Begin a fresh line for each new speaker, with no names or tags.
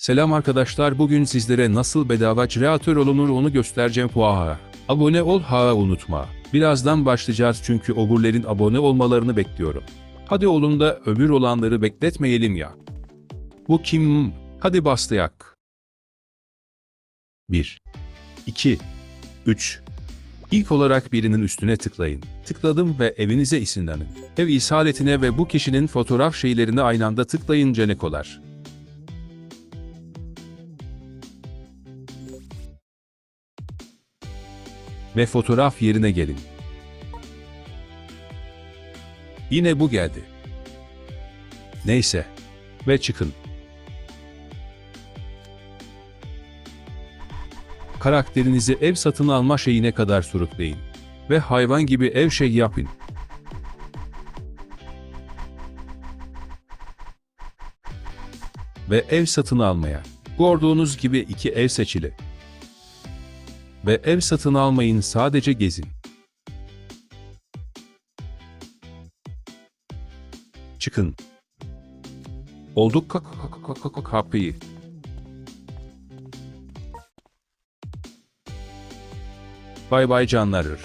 Selam arkadaşlar bugün sizlere nasıl bedava kreatör olunur onu göstereceğim puaha. Abone ol ha unutma. Birazdan başlayacağız çünkü öbürlerin abone olmalarını bekliyorum. Hadi olun da öbür olanları bekletmeyelim ya. Bu kim? Hadi başlayak. 1 2 3 İlk olarak birinin üstüne tıklayın. Tıkladım ve evinize isimlenin. Ev isaletine ve bu kişinin fotoğraf şeylerini aynı anda tıklayınca ne kolar? Ve fotoğraf yerine gelin. Yine bu geldi. Neyse. Ve çıkın. Karakterinizi ev satın alma şeyine kadar sürükleyin. Ve hayvan gibi ev şey yapın. Ve ev satın almaya. Gördüğünüz gibi iki ev seçili. Ve ev satın almayın sadece gezin. Çıkın. Olduk ka- ka- ka- ka- ka- kapıyı. Bay bay canlarır.